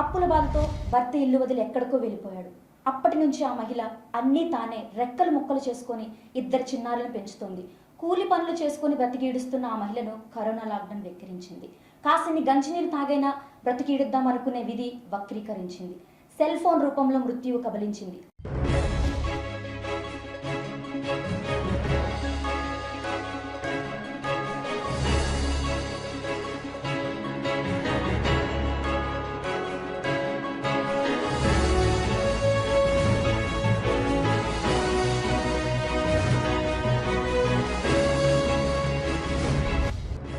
అప్పుల బాధతో భర్త ఇల్లు వదిలి ఎక్కడికో వెళ్ళిపోయాడు. అప్పటి నుంచి ఆ మహిళ అన్నీ తానే రెక్కలు ముక్కలు చేసుకొని ఇద్దరు చిన్నారులను పెంచుతోంది. కూలి పనులు చేసుకొని బ్రతికీడుస్తున్న ఆ మహిళను కరోనా లాక్డౌన్ వెక్కిరించింది. కాసిని గంచినీరు తాగైనా బ్రతికీడుద్దాం అనుకునే విధి వక్రీకరించింది. సెల్ ఫోన్ రూపంలో మృత్యువు కబలించింది.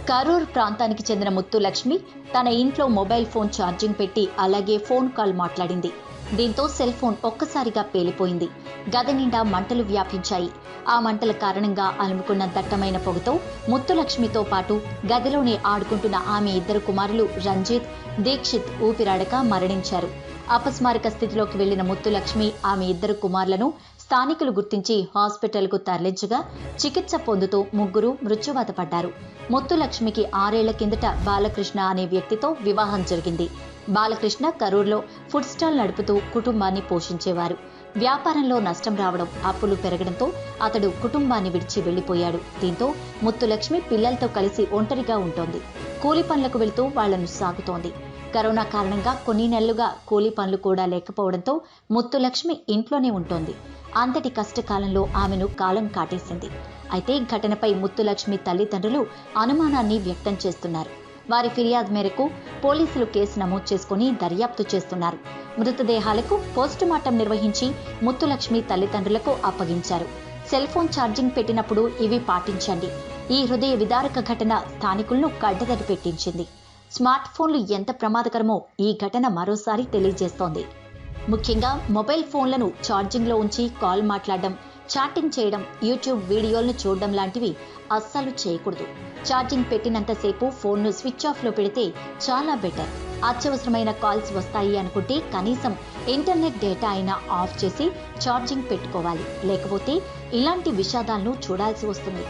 కరూర్ ప్రాంతానికి చెందిన ముత్తు లక్ష్మి తన ఇంట్లో మొబైల్ ఫోన్ ఛార్జింగ్ పెట్టి అలాగే ఫోన్ కాల్ మాట్లాడింది. దీంతో సెల్ ఫోన్ ఒక్కసారిగా పేలిపోయింది. గది నిండా మంటలు వ్యాపించాయి. ఆ మంటల కారణంగా అలుముకున్న దట్టమైన పొగతో ముత్తులక్ష్మితో పాటు గదిలోనే ఆడుకుంటున్న ఆమె ఇద్దరు కుమారులు రంజిత్ దీక్షిత్ ఊపిరాడక మరణించారు. అపస్మారక స్థితిలోకి వెళ్ళిన ముత్తులక్ష్మి ఆమె ఇద్దరు కుమారులను స్థానికులు గుర్తించి హాస్పిటల్కు తరలించగా చికిత్స పొందుతూ ముగ్గురు మృత్యువాత పడ్డారు. ముత్తులక్ష్మికి ఆరేళ్ళ కిందట బాలకృష్ణ అనే వ్యక్తితో వివాహం జరిగింది. బాలకృష్ణ కరూర్లో ఫుడ్ స్టాల్ నడుపుతూ కుటుంబాన్ని పోషించేవారు. వ్యాపారంలో నష్టం రావడం అప్పులు పెరగడంతో అతడు కుటుంబాన్ని విడిచి వెళ్ళిపోయాడు దీంతో ముత్తులక్ష్మి పిల్లలతో కలిసి ఒంటరిగా ఉంటోంది. కూలి పనులకు వెళుతూ వాళ్ళను సాగుతోంది. కరోనా కారణంగా కొన్ని నెలలుగా కూలీ పనులు కూడా లేకపోవడంతో ముత్తులక్ష్మి ఇంట్లోనే ఉంటోంది. అంతటి కష్టకాలంలో ఆమెను కాలం కాటేసింది. అయితే ఘటనపై ముత్తులక్ష్మి తల్లిదండ్రులు అనుమానాన్ని వ్యక్తం చేస్తున్నారు. వారి ఫిర్యాదు మేరకు పోలీసులు కేసు నమోదు చేసుకుని దర్యాప్తు చేస్తున్నారు. మృతదేహాలకు పోస్టుమార్టం నిర్వహించి ముత్తులక్ష్మి తల్లిదండ్రులకు అప్పగించారు. సెల్ ఫోన్ ఛార్జింగ్ పెట్టినప్పుడు ఇవి పాటించండి. ఈ హృదయ విదారక ఘటన స్థానికులను కడ్డదడి పెట్టించింది. స్మార్ట్ ఫోన్లు ఎంత ప్రమాదకరమో ఈ ఘటన మరోసారి తెలియజేస్తోంది. ముఖ్యంగా మొబైల్ ఫోన్లను ఛార్జింగ్లో ఉంచి కాల్ మాట్లాడడం చాటింగ్ చేయడం యూట్యూబ్ వీడియోలను చూడడం లాంటివి అస్సలు చేయకూడదు. ఛార్జింగ్ పెట్టినంతసేపు ఫోన్ను స్విచ్ ఆఫ్లో పెడితే చాలా బెటర్. అత్యవసరమైన కాల్స్ వస్తాయి అనుకుంటే కనీసం ఇంటర్నెట్ డేటా అయినా ఆఫ్ చేసి ఛార్జింగ్ పెట్టుకోవాలి. లేకపోతే ఇలాంటి విషాదాలను చూడాల్సి వస్తుంది.